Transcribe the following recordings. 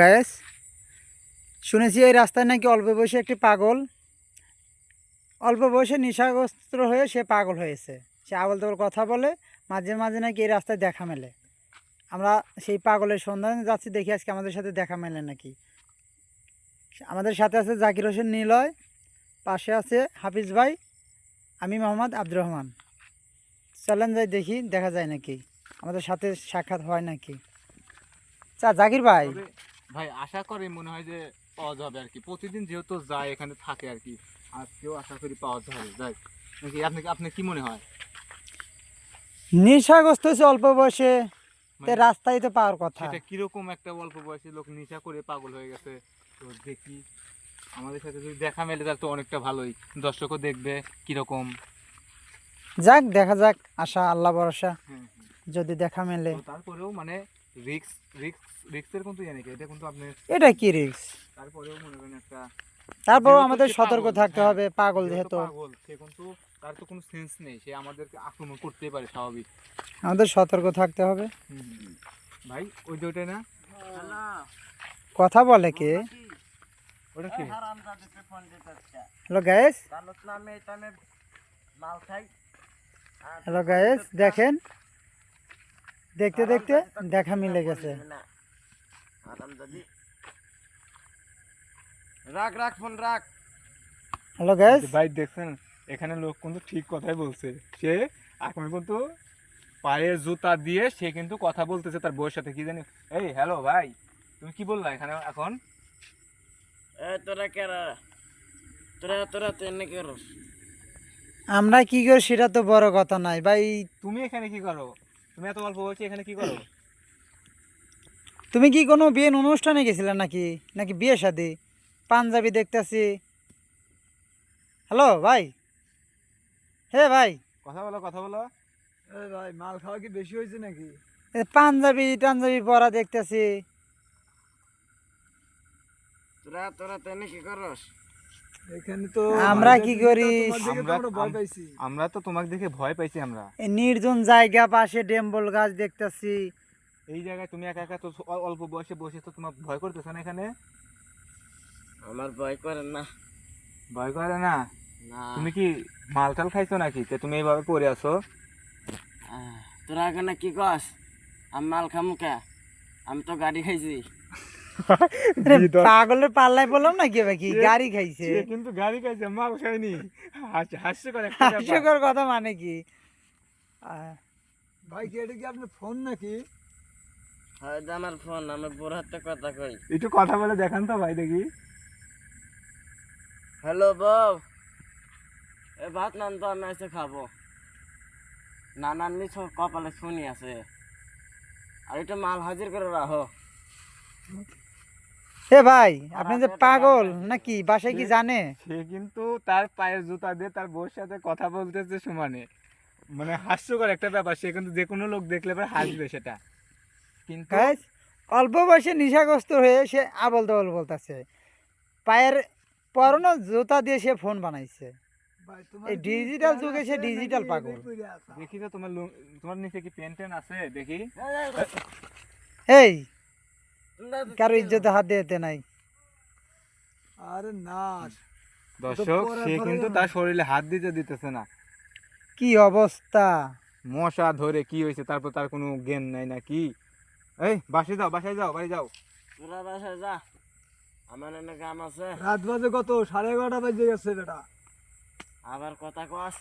Gas শুনেছি এই রাস্তায় নাকি অল্প বয়সে একটি পাগল। অল্প বয়সে নেশাগ্রস্ত হয়ে সে পাগল হয়েছে। সে আবল তাবল কথা বলে, মাঝে মাঝে নাকি এই রাস্তায় দেখা মেলে। আমরা সেই পাগলের সন্ধানে যাচ্ছি, দেখি আজকে আমাদের সাথে দেখা মেলে নাকি। আমাদের সাথে আছে জাকির হোসেন নিলয়, পাশে আছে হাফিজ ভাই, আমি মোহাম্মদ আব্দুর রহমান। চলেন যাই দেখি, দেখা যায় নাকি। আমাদের সাথে সাক্ষাৎ হয় নাকি। চা, জাকির ভাই। ভাই আশা করি মনে হয় যে পাওয়া যাবে আর কি। প্রতিদিন যেহেতু যায় এখানে থাকে আর কি আজকেও আশা করি পাওয়া যাবে। যাই নাকি আপনি আপনি কি মনে হয়? নেশাগ্রস্ত হয়েছে অল্প বয়সে তে মানে রাস্তায় তো পাওয়ার কথা। সেটা কীরকম একটা অল্প বয়সী লোক নেশা করে পাগল হয়ে গেছে তো দেখি। আমাদের সাথে যদি দেখা মেলে তাহলে তো অনেকটা ভালোই। দর্শকও দেখবে কীরকম। যাক দেখা যাক আশা আল্লাহ ভরসা। হ্যাঁ হ্যাঁ। যদি দেখা মেলে। তারপরেও মানে রিক্স রিক্স রিক্সের কিন্তু নাকি এটা কিন্তু আপনি এটা কি রিক্স তারপরেও মনে করেন একটা তারপরেও আমাদের সতর্ক থাকতে হ্যাঁ, হবে পাগল যেহেতু পাগল সে কিন্তু তার তো কোনো সেন্স নেই সে আমাদেরকে আক্রমণ করতেই পারে স্বাভাবিক। আমাদের সতর্ক থাকতে হবে। ভাই ওই যে ওটাই না? কথা বলে কে? ওটা কি? হ্যালো গ্যাস হ্যালো গ্যাস দেখেন। দেখতে দেখতে দেখা মিলে গেছে। রাখ রাখ ফোন রাখ। হ্যালো গ্যাস ভাই দেখছেন? এখানে লোক কিন্তু ঠিক কথাই বলছে। সে এখন কিন্তু পায়ের জুতা দিয়ে সে কিন্তু কথা বলতেছে তার বউয়ের সাথে। কি জানি? এই হ্যালো ভাই তুমি কি বললা এখানে এখন? এ তোরা কেরা তোরা তোরা তো এনে আমরা কি করি সেটা তো বড় কথা নাই ভাই তুমি এখানে কি করো? তুমি এত অল্প বয়সে এখানে কি করো? তুমি কি কোনো বিয়ের অনুষ্ঠানে গেছিলে নাকি? নাকি বিয়ে শাদি পাঞ্জাবি দেখতেছি। হ্যালো ভাই। হে ভাই। কথা বলো কথা বলো। ভাই মাল খাওয়া কি বেশি হয়েছে নাকি? এ পাঞ্জাবি টাঞ্জাবি পরা দেখতেছি। তোরা তোরা তো কি করস? আমরা কি করি? আমরা আমরা- ভয় আম- পাইছি। আমরা তো তোমাকে দেখে ভয় পাইছি আমরা। নির্জন জায়গা পাশে ডেম্বল গাছ দেখতেছি। এই জায়গায় তুমি একা একা তো অল্প বয়সে বসে তো তোমার ভয় করতেছে না এখানে? আমার ভয় করে না। ভয় করে না? না। তুমি কি মাল টাল খাইছো নাকি? যে তুমি এইভাবে পড়ে আছো। আহ, তোরা এখানে কি কস? আমি মাল খামু কে? আমি তো গাড়ি খাইছি। পাগলের পাল্লায় বললাম না কি ভাই কি? গাড়ি খাইছে। কিন্তু গাড়ি খাইছে মাল খাইনি। হাস- হাস্যকর হাস্যকর কথা মানে কি? ভাই কি এটা কি আপনার ফোন নাকি? হয়তো আমার ফোন আমি বোর হাতে কথা কই। একটু কথা বলে দেখান তো ভাই দেখি। হ্যালো বউ। এ ভাত নান তো আমি এসে খাব। না না নিছ কপালে শুনি আছে। আর এটা মাল হাজির করে রাখো। এ ভাই আপনি যে পাগল নাকি? বাসায় কি জানে? সে কিন্তু তার পায়ের জুতা দিয়ে তার বউর সাথে কথা বলতেছে সমানে। মানে হাস্যকর একটা ব্যাপার সে কিন্তু যে কোনো লোক দেখলে পরে হাসবে সেটা। কিন্তু অল্প বয়সে নেশাগ্রস্ত হয়ে সে আবল তাবল বলতেছে। পায়ের পরনো জুতা দিয়ে সে ফোন বানাইছে। ভাই তোমার এই কি যুগে সে এদের পাগল। দেখি তো তোমার তোমার নিচে কি পেন টেন আছে? দেখি। এই কারও ইজ্জতে হাত দিতে নাই। আরে না দর্শক সে কিন্তু তার শরীরে হাত দিতে দিতেছে না। কি অবস্থা? মশা ধরে কি হয়েছে? তারপর তার কোনো জ্ঞান নাই না কি এই বাসায় যাও বাসায় যাও বাড়ি যাও। তোরা বাসায় যা। আমার এনে কাম আছে। রাত বাজে কত? সাড়ে এগারোটা বাজে গেছে বেটা। আবার কথা কস।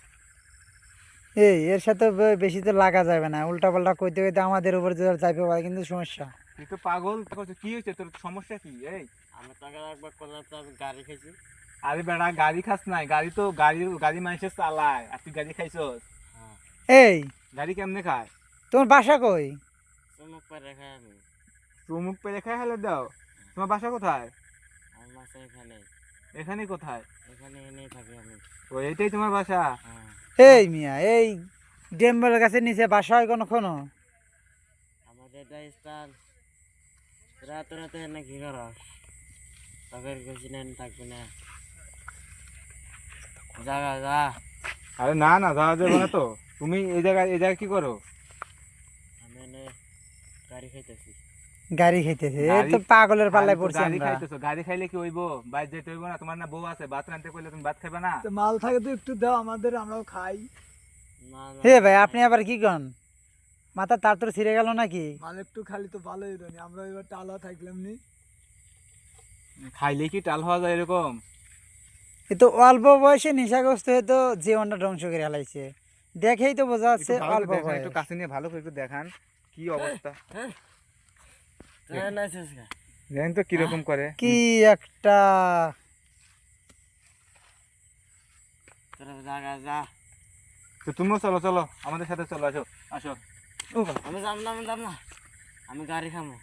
এই এর সাথে বেশি তো লাগা যাবে না। উল্টা পাল্টা কইতে কইতে আমাদের উপর যে যাইতে পারে কিন্তু সমস্যা। তুই তো পাগল করছ কি হয়েছে? তোর সমস্যা কি? এই? আমি তোকে একবার করলাম তো আমি গাড়ি খাইছি। আরে বেড়া গাড়ি খাস নাই গাড়ি তো গাড়ি গাড়ি মানুষের চালায় আর তুই গাড়ি খাইছস? এই। গাড়ি কেমনে খায়? তোমার বাসা কই? চুমুক করে খাই আমি। চুমুক পেরে খাই হেলে দাও। তোমার বাসা কোথায়? আমার বাসা এখানে। এখানে কোথায়? এখানে এনেই থাকি আমি। ও এইটাই তোমার বাসা? হ্যাঁ। এই মিয়া এই ডেম্বল গাছের নিচে বাসা হয় কোনো কোনো আমাদের এটা স্থান। রাত রাতে এনে কি করস তোকে কিছু নেন থাকবি না। জাগা যা। আরে না না যাওয়া যাবে না তো। তুমি এই জায়গায় এই জায়গায় কি করো? আমি গাড়ি খাইতেছি। গাড়ি খাইতেছে। এই তো পাগলের পাল্লায় পড়ছি গাড়ি খাইতেছো। গাড়ি খাইলে কি হইব? বাইরে যেতে হইব না? তোমার না বউ আছে ভাত রান্তে কইলে তুমি ভাত খাবে না? তো মাল থাকে তো একটু দাও আমাদের আমরাও খাই। না না। হে ভাই আপনি আবার কি কন? মাথা তার তোর ছিঁড়ে গেল নাকি? মাল একটু খালি তো ভালোই রনি আমরা এবার টালা থাকলাম নি। খাইলে কি টাল হওয়া যায় এরকম? এ তো অল্প বয়সে নেশাগ্রস্ত হয়ে তো জীবনটা ধ্বংস করে হালাইছে দেখেই তো বোঝা যাচ্ছে ভালো অল্প করে বয়স। একটু কাছে নিয়ে ভালো করে একটু দেখান কি অবস্থা? দেখেন তো কীরকম করে? কি একটা তো তুমিও চলো চলো আমাদের সাথে চলো আসো আসো। আমি যাব না আমি যাব না। আমি গাড়ি খামো।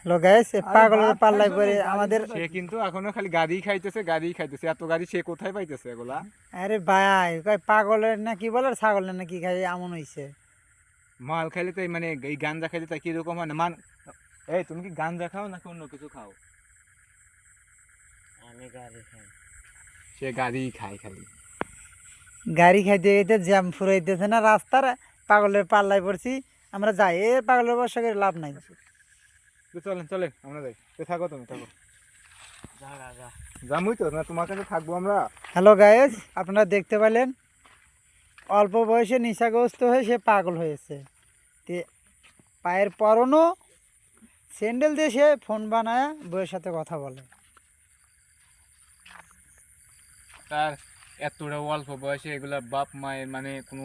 হ্যালো গাইস পাগলের পাল্লায় খাইছো পরে না, গাড়ি আমাদের সে কিন্তু এখনও খালি গাড়ি খাইতেছে গাড়ি খাইতেছে। এত গাড়ি সে কোথায় পাইতেছে এগুলা? আরে ভাই কয় পাগলের না কি বলে ছাগলের না কি খাই এমন হইছে। মাল খাইলে তো মানে এই গাঞ্জা খাইলে তা কীরকম হয় না? মান এই তুমি কি গাঞ্জা খাও নাকি অন্য কিছু খাও? আমি গাড়ি খাই। সে গাড়ি খায় খালি। গাড়ি খাইতে খাইতে জ্যাম ফুরাইতেছে না রাস্তার পাগলের পাল্লায় পড়ছি আমরা যাই। এ পাগলের বর্ষা করে লাভ নাই। চলেন চলেন আমরা যাই। তো থাকো তুমি থাকো। যামুই তো না তোমার কাছে থাকব আমরা? হ্যালো গায়েস আপনারা দেখতে পেলেন অল্প বয়সে নেশাগ্রস্ত হয়ে সে পাগল হয়েছে। তে পায়ের পরনও স্যান্ডেল দিয়ে সে ফোন বানায় বইয়ের সাথে কথা বলে। তার এতটা অল্প বয়সে এগুলা বাপ মায়ের মানে কোনো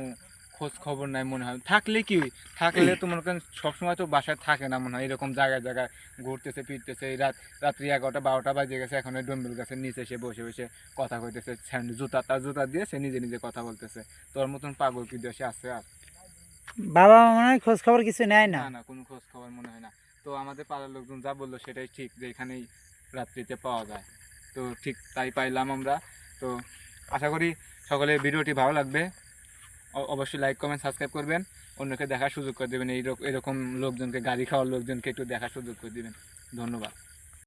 খোঁজ খবর নাই মনে হয়। থাকলে কি? থাকলে তো মনে করেন সবসময় তো বাসায় থাকে না মনে হয়। এরকম জায়গায় জায়গায় ঘুরতেছে ফিরতেছে। এই রাত রাত্রি এগারোটা বারোটা বাজে গেছে। এখন ওই ডম্বেল গাছের নিচে সে বসে বসে কথা কইতেছে। জুতা তার জুতা দিয়ে সে নিজে নিজে কথা বলতেছে। তোর মতন পাগল কি দেশে আছে আর? বাবা মনে হয় খোঁজ খবর কিছু নেয় না। না কোনো খোঁজ খবর মনে হয় না। তো আমাদের পাড়ার লোকজন যা বলল সেটাই ঠিক যে এখানেই রাত্রিতে পাওয়া যায়। তো ঠিক তাই পাইলাম আমরা। তো আশা করি সকলে ভিডিওটি ভালো লাগবে। অবশ্যই লাইক কমেন্ট সাবস্ক্রাইব করবেন। অন্যকে দেখার সুযোগ করে দেবেন। এইরকম এরকম লোকজনকে, গাড়ি খাওয়ার লোকজনকে একটু দেখার সুযোগ করে দেবেন। ধন্যবাদ।